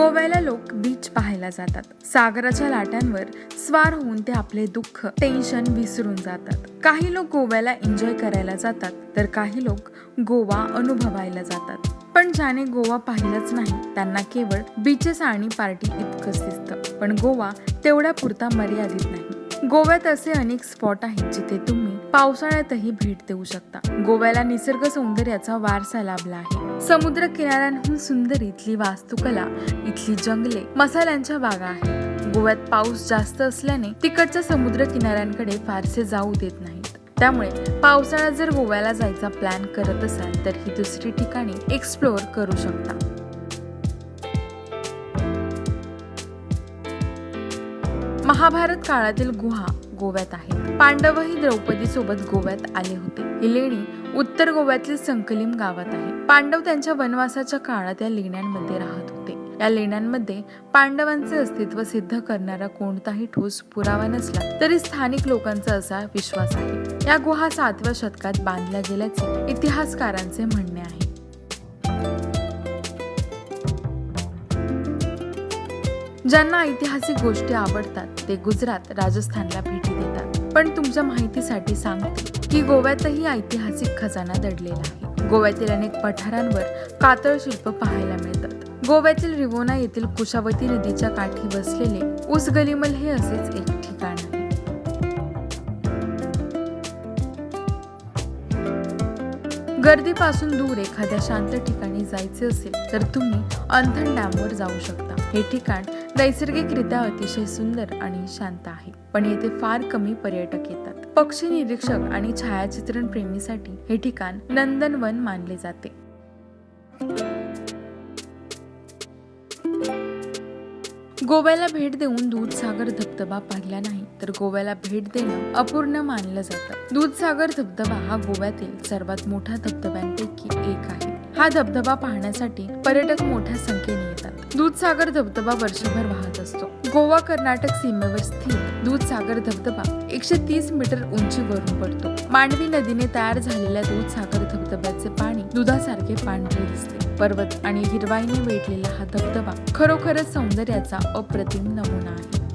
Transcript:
गोव्याला लोक बीच पाहायला जातात. सागराच्या लाटांवर स्वार होऊन ते आपले दुःख टेन्शन विसरून जातात. काही लोक गोव्याला एन्जॉय करायला जातात तर काही लोक गोवा अनुभवायला जातात. पण ज्याने गोवा पाहिलंच नाही त्यांना केवळ बीचेस आणि पार्टी इतकंच दिसतं. पण गोवा तेवढ्या पुरता मर्यादित नाही. गोव्यात असे अनेक स्पॉट आहेत जिथे तुम्ही पावसाळ्यातही भेट देऊ शकता. गोव्याला निसर्ग सौंदर्याचा वारसा लाभला आहे. समुद्र किनाऱ्यांहून सुंदर इथली वास्तुकला इथली जंगले मसाल्यांच्या बागा आहेत. गोव्यात पाऊस जास्त असल्याने तिकडच्या समुद्र किनाऱ्यांकडे फारसे जाऊ देत नाहीत. त्यामुळे पावसाळ्यात जर गोव्याला जायचा प्लॅन करत असाल तर ही दुसरी ठिकाणी एक्सप्लोअर करू शकता. महाभारत काळातील गुहा गोव्यात आहे. पांडवही द्रौपदी सोबत गोव्यात आले होते. ही लेणी उत्तर गोव्यातील संकलिम गावात आहे. पांडव त्यांच्या वनवासाच्या काळात या लेण्यांमध्ये राहत होते. या लेण्यांमध्ये पांडवांचे अस्तित्व सिद्ध करणारा कोणताही ठोस पुरावा नसला तरी स्थानिक लोकांचा असा विश्वास आहे. या गुहा सातव्या शतकात बांधल्या गेल्याचे इतिहासकारांचे म्हणणे आहे. ज्यांना ऐतिहासिक गोष्टी आवडतात ते गुजरात राजस्थानला भेटी देतात. पण तुमच्या माहितीसाठी सांगते की गोव्यातही ऐतिहासिक खजाना दडलेला आहे. गोव्यातील अनेक पठारांवर कातळ शिल्प पाहायला मिळतात. गोव्यातील रिवोना येथील कुशावती नदीच्या काठी बसलेले उसगलिमल हे असेच एक ठिकाण गर्दीपासून दूर एखाद्या शांत ठिकाणी जायचे असेल तर तुम्ही अंथण डॅमवर जाऊ शकता. हे ठिकाण नैसर्गिकरित्या अतिशय सुंदर आणि शांत आहे पण येथे फार कमी पर्यटक येतात. पक्षी निरीक्षक आणि छायाचित्रण प्रेमीसाठी हे ठिकाण नंदनवन मानले जाते. गोव्याला भेट देऊन दूधसागर धबधबा पाहिला नाही तर गोव्याला भेट देणं अपूर्ण मानलं जातं. दूधसागर धबधबा हा गोव्यातील सर्वात मोठा धबधब्यांपैकी एक आहे. हा धबधबा पाहण्यासाठी पर्यटक मोठ्या संख्येने येतात. दूधसागर धबधबा वर्षभर वाहत असतो. गोवा कर्नाटक सीमेवर स्थित दूधसागर धबधबा एकशे तीस मीटर उंचीवरून पडतो. मांडवी नदीने तयार झालेल्या दूधसागर धबधब्याचे पाणी दुधासारखे पांढरे दिसते. पर्वत आणि हिरवाईने वेढलेला हा धबधबा खरोखरच सौंदर्याचा अप्रतिम नमुना आहे.